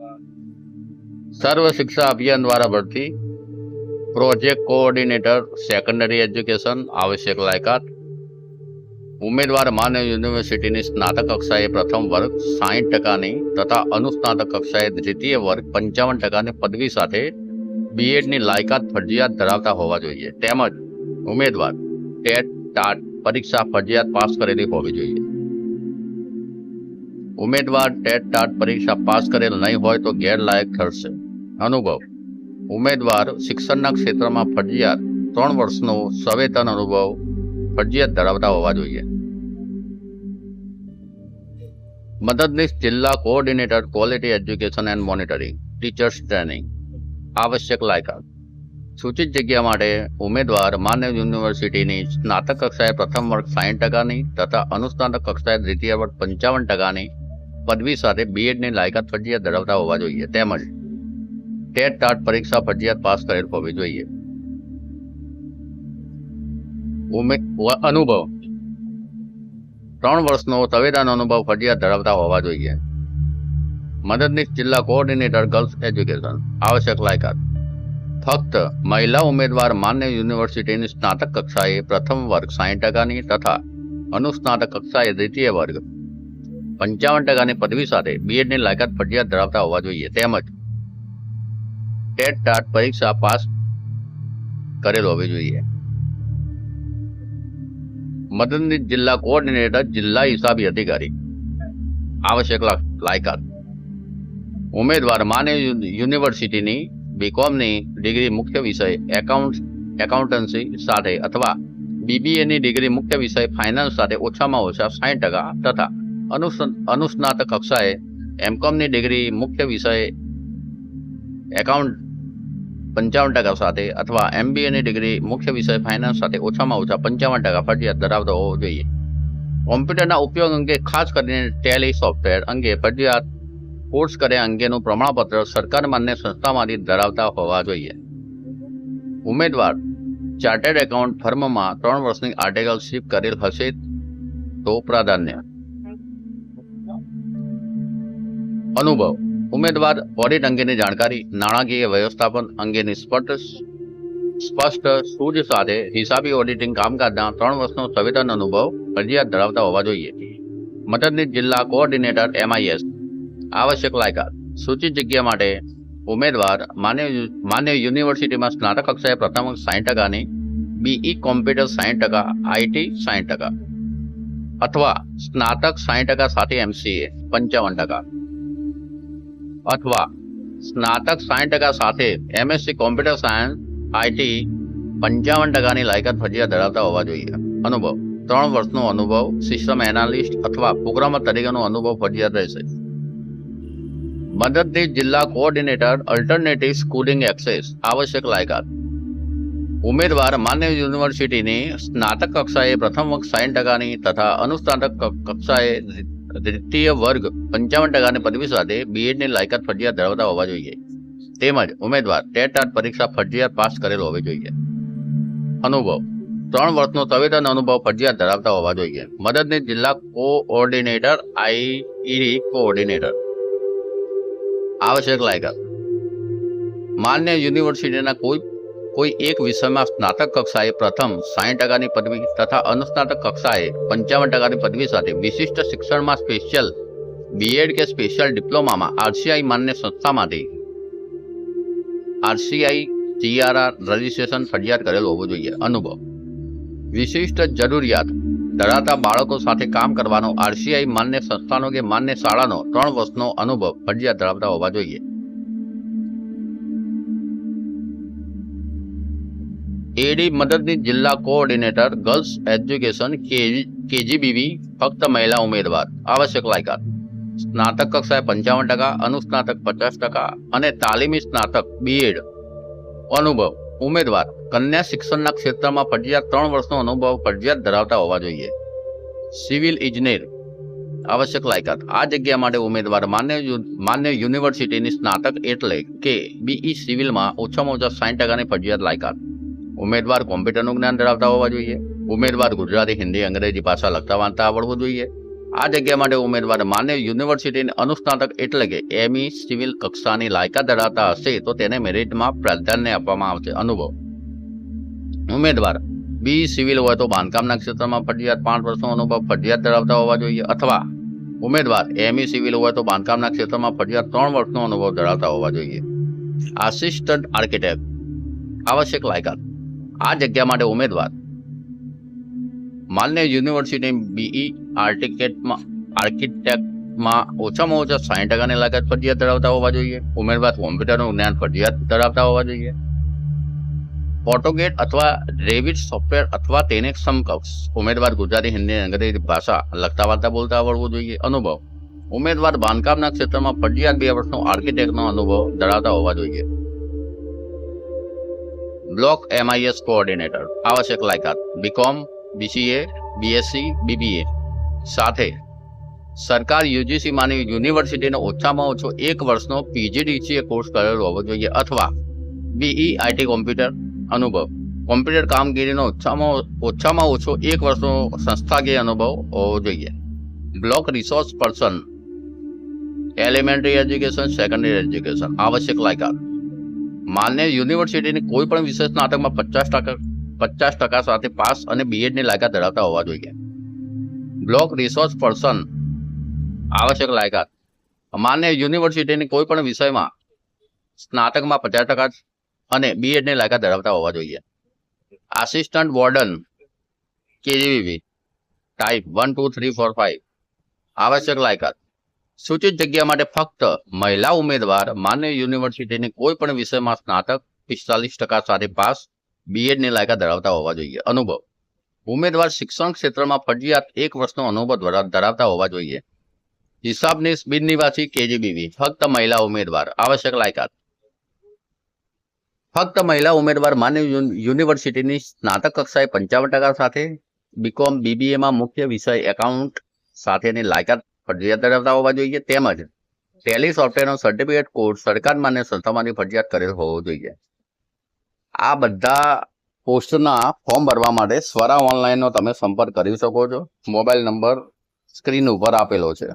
સર્વ શિક્ષા અભિયાન દ્વારા ભરતી project coordinator secondary education આવશ્યક લાયકાત ઉમેદવાર માનવ યુનિવર્સિટીની સ્નાતક કક્ષાએ પ્રથમ વર્ગ સાહીઠ ટકાની તથા અનુસ્નાતક કક્ષાએ દ્વિતીય વર્ગ પંચાવન ટકાની પદવી સાથે બીએડની લાયકાત ફરજિયાત ધરાવતા હોવા જોઈએ તેમજ ઉમેદવાર ટેટ ટાટ પરીક્ષા ફરજિયાત પાસ કરેલી હોવી જોઈએ ઉમેદવાર ટેટ ટાટ પરીક્ષા પાસ કરેલ નહીં હોય તો ગેરલાયક ઠરશે. અનુભવ. ઉમેદવાર શિક્ષણના ક્ષેત્રમાં ફરજિયાત ત્રણ વર્ષનો સવેતન અનુભવ ફરજિયાત ધરાવતા હોવા જોઈએ. મદદનીશ જિલ્લા coordinator quality education and monitoring, teachers training. આવશ્યક લાયકાત. સૂચિત જગ્યા માટે ઉમેદવાર માનવ યુનિવર્સિટીની સ્નાતક કક્ષાએ પ્રથમ વર્ગ સાહીઠ ટકાની તથા અનુસ્નાતક કક્ષાએ દ્વિતીય વર્ગ પંચાવન ટકાની પદવી સાથે બીએડની લાયકાત ફરજિયાત ધરાવતા હોવા જોઈએ. તેમજ ટેટ ટાટ પરીક્ષા ફરજિયાત પાસ કરેલ હોવી જોઈએ. અનુભવ. ત્રણ વર્ષનો સંવેદન અનુભવ ફરજિયાત ધરાવતા હોવા જોઈએ. મદદનીશ જિલ્લા કોઓર્ડિનેટર ગર્લ્સ એજ્યુકેશન. આવશ્યક લાયકાત. ફક્ત મહિલા ઉમેદવાર માન્ય યુનિવર્સિટીની સ્નાતક કક્ષાએ પ્રથમ વર્ગ સાહીઠ ટકાની તથા અનુસ્નાતક કક્ષાએ દ્વિતીય વર્ગ પંચાવન ટકાની પદવી સાથે બીએડની લાયકાત ફરજિયાત ધરાવતા હોવા જોઈએ. તેમજ ટેટ ટાટ પરીક્ષા પાસ કરેલ હોવી જોઈએ. મદદનીશ જિલ્લા કોઓર્ડિનેટર, જિલ્લા હિસાબી અધિકારી. આવશ્યક લાયકાત. ઉમેદવાર માનવ યુનિવર્સિટીની બીકોમની ડિગ્રી મુખ્ય વિષય એકાઉન્ટ, એકાઉન્ટન્સી સાથે અથવા બીબીએની ડિગ્રી મુખ્ય વિષય ફાઇનાન્સ સાથે ઓછામાં ઓછા સાઠ ટકા તથા અનુસ્નાતક કક્ષાએ એમકોમની ડિગ્રી મુખ્ય વિષય એકાઉન્ટ પંચાવન ટકા સાથે અથવા એમબીએની ડિગ્રી મુખ્ય વિષય ફાઇનાન્સ સાથે ઓછામાં ઓછા પંચાવન ટકા ફરજિયાત ધરાવતો હોવો જોઈએ. કોમ્પ્યુટરના ઉપયોગ અંગે ખાસ કરીને ટેલી સોફ્ટવેર અંગે ફરજિયાત કોર્સ કર્યા અંગેનું પ્રમાણપત્ર સરકાર માન્ય સંસ્થામાંથી ધરાવતા હોવા જોઈએ. ઉમેદવાર, ચાર્ટર્ડ એકાઉન્ટ ફર્મમાં ત્રણ વર્ષની આર્ટિકલશીપ કરેલ હશે તો પ્રાધાન્ય. અનુભવ. ઉમેદવાર ઓડિટ અંગેની જાણકારી, નાણાકીય વ્યવસ્થાપન અંગેની સ્પષ્ટ સ્પષ્ટ સૂઝ સાથે હિસાબી ઓડિટિંગ કામકાજના ત્રણ વર્ષનો સંવેદન અનુભવ ફરજિયાત ધરાવતા હોવા જોઈએ. મદદનીશ જિલ્લા કોઓર્ડિનેટર એમઆઈએસ આવશ્યક લાયકાત. સૂચિત જગ્યા માટે ઉમેદવાર, માન્ય માન્ય યુનિવર્સિટીમાં સ્નાતક કક્ષાએ પ્રથમ સાઠ ટકાની બીઈ કોમ્પ્યુટર સાઠ ટકા આઈટી સાઠ ટકા, અથવા સ્નાતક સાઠ ટકા સાથે એમસીએ પંચાવન ટકા. અથવા સ્નાતક સાઠ ટકા સાથે એમએસસી કોમ્પ્યુટર સાયન્સ આઈટી પંચાવન ટકાની લાયકાત ફરજિયાત ધરાવતા હોવા જોઈએ. અનુભવ. ત્રણ વર્ષનો અનુભવ સિસ્ટમ એનાલિસ્ટ અથવા પ્રોગ્રામર તરીકેનો અનુભવ ફરજિયાત રહેશે. મદદથી જિલ્લા કોઓર્ડિનેટર અલ્ટરનેટિવ સ્કૂલિંગ એક્સેસ આવશ્યક લાયકાત. ઉમેદવાર, માન્ય યુનિવર્સિટીની સ્નાતક કક્ષાએ પ્રથમ સાઠ ટકાની તથા અનુસ્નાતક કક્ષાએ દ્વિતીય વર્ગ પંચાવન ટકાની પદવી સાથે બીએડની લાયકાત ફરજિયાત ધરાવતા હોવા જોઈએ. તેમજ ઉમેદવાર ટેટ ટાટ પરીક્ષા ફરજિયાત પાસ કરેલ હોવી જોઈએ. અનુભવ. ત્રણ વર્ષનો સંવેદન અનુભવ ફરજિયાત ધરાવતા હોવા જોઈએ. મદદની જિલ્લા કોઓર્ડિનેટર આઈઈડી કોઓર્ડિનેટર. આવશ્યક લાયકાત. માન્ય યુનિવર્સિટીના કોઈ કોઈ એક વિષયમાં સ્નાતક કક્ષાએ પ્રથમ સાઠ ટકાની પદવી તથા અનુસ્નાતક કક્ષાએ પંચાવન ટકાની પદવી સાથે વિશિષ્ટ શિક્ષણમાં સ્પેશિયલ બીએડ કે સ્પેશિયલ ડિપ્લોમામાં આરસીઆઈ માન્ય સંસ્થામાંથી આરસીઆઈ જીઆરઆર રજિસ્ટ્રેશન ફરજિયાત કરેલ હોવું જોઈએ. અનુભવ. વિશિષ્ટ જરૂરિયાત. ધરાવતા બાળકો સાથે કામ કરવાનો આરસીઆઈ માન્ય સંસ્થાનો કે માન્ય શાળાનો ત્રણ વર્ષનો અનુભવ ફરજિયાત ધરાવતા હોવા જોઈએ. એડી મદદનીશ જિલ્લા કોઓર્ડિનેટર ગર્લ્સ એજ્યુકેશન કેજીબીવી ફક્ત મહિલા ઉમેદવાર. આવશ્યક લાયકાત. સ્નાતક કક્ષાએ પંચાવન ટકા, અનુસ્નાતક પચાસ ટકા અને તાલીમી સ્નાતક બીએડ અનુભવ. ઉમેદવાર. કન્યા શિક્ષણના ક્ષેત્રમાં ફરજિયાત ત્રણ વર્ષનો અનુભવ ફરજિયાત ધરાવતા હોવા જોઈએ. સિવિલ ઇજનેર. આવશ્યક લાયકાત. આ જગ્યા માટે ઉમેદવાર માન્ય માન્ય યુનિવર્સિટીની સ્નાતક એટલે કે બીઈ સિવિલમાં ઓછામાં ઓછા સાઠ ટકાની ફરજિયાત લાયકાત. ઉમેદવાર કોમ્પ્યુટરનું જ્ઞાન ધરાવતા હોવા જોઈએ. ઉમેદવાર ગુજરાતી, હિન્દી, અંગ્રેજી ભાષા લખતા વાંચતા આવડવું જોઈએ. આ જગ્યા માટે ઉમેદવાર માન્ય યુનિવર્સિટીની અનુસ્નાતક એટલે કે એમઈ સિવિલ કક્ષાની લાયકાત ધરાવતા હશે તો તેને મેરિટમાં પ્રાધાન્ય આપવામાં આવશે. અનુભવ. ઉમેદવાર બી સિવિલ હોય તો બાંધકામના ક્ષેત્રમાં ફરજિયાત પાંચ વર્ષનો અનુભવ ફરજિયાત ધરાવતા હોવા જોઈએ અથવા ઉમેદવાર એમઈ સિવિલ હોય તો બાંધકામના ક્ષેત્રમાં ફરજિયાત ત્રણ વર્ષનો અનુભવ ધરાવતા હોવા જોઈએ. Assistant architect. આવશ્યક લાયકાત. આ જગ્યા માટે ઉમેદવાર. માલને યુનિવર્સિટી બીઈ આર્ટિકેટમાં આર્કિટેક્ટમાં ઓછામાં ઓછા સાઠ ટકાની લાગત ફરજિયાત ધરાવતા હોવા જોઈએ. ઉમેદવાર કોમ્પ્યુટરનું જ્ઞાન ફરજિયાત ધરાવતા હોવા જોઈએ. ફોટોગેટ અથવા રેવિટ સોફ્ટવેર અથવા તેને સમકક્ષ ઉમેદવાર ગુજરાતી, હિન્દી, અંગ્રેજી ભાષા લખતા વાર્તા બોલતા આવડવું જોઈએ. અનુભવ. ઉમેદવાર બાંધકામના ક્ષેત્રમાં ફરજિયાત બે વર્ષનો આર્કિટેક્ટનો અનુભવ ધરાવતા હોવા જોઈએ. Block MIS coordinator. આવશ્યક લાયકાત. બીકોમ બીસીએ બીએસસી બીબીએ સાથે સરકાર યુજીસી માની યુનિવર્સિટીનો ઓછામાં ઓછો એક વર્ષનો પીજીડીસીએ કોર્સ કરેલો હોવો જોઈએ અથવા બીઈ આઈટી કોમ્પ્યુટર અનુભવ. કોમ્પ્યુટર કામગીરીનો ઓછામાં ઓછામાં ઓછો એક વર્ષનો સંસ્થાકીય અનુભવ હોવો જોઈએ. Block resource person. Elementary education, secondary education. આવશ્યક લાયકાત. માન્ય યુનિવર્સિટીની કોઈ પણ વિશેષ સ્નાતકમાં પચાસ ટકા પચાસ ટકા સાથે પાસ અને બીએડની લાયકાત ધરાવતા હોવા જોઈએ. બ્લોક રિસોર્સ પર્સન, આવશ્યક લાયકાત. માન્ય યુનિવર્સિટીની કોઈ પણ વિષયમાં સ્નાતકમાં પચાસ ટકા અને બીએડની લાયકાત ધરાવતા હોવા જોઈએ. Assistant warden, KGVV, type one, two, three, four five આવશ્યક લાયકાત. સૂચિત જગ્યા માટે ફક્ત મહિલા ઉમેદવાર, માન્ય યુનિવર્સિટીની કોઈ પણ વિષયમાં સ્નાતક, પિસ્તાલીસ ટકા સાથે પાસ બીએડની લાયકાત ધરાવતા હોવા જોઈએ. અનુભવ. ઉમેદવાર શિક્ષણ ક્ષેત્રમાં ફરજિયાત એક વર્ષનો અનુભવ ધરાવતા હોવા જોઈએ. હિસાબની બિન નિવાસી કેજીબીવી. ફક્ત મહિલા ઉમેદવાર. આવશ્યક લાયકાત. ફક્ત મહિલા ઉમેદવાર, માન્ય યુનિવર્સિટીની સ્નાતક કક્ષાએ પંચાવન ટકા સાથે બીકોમ બીબીએમાં મુખ્ય વિષય એકાઉન્ટ સાથેની લાયકાત ફરજિયાત ધરાવતા હોવા જોઈએ તેમજ ટેલી સોફ્ટવેરનો સર્ટિફિકેટ કોર્સ સરકાર માન્ય સંસ્થામાંથી ફરજિયાત કરેલ હોવો જોઈએ. આ બધા પોસ્ટના ફોર્મ ભરવા માટે સ્વરા ઓનલાઈનનો તમે સંપર્ક કરી શકો છો. મોબાઈલ નંબર સ્ક્રીન ઉપર આપેલો છે.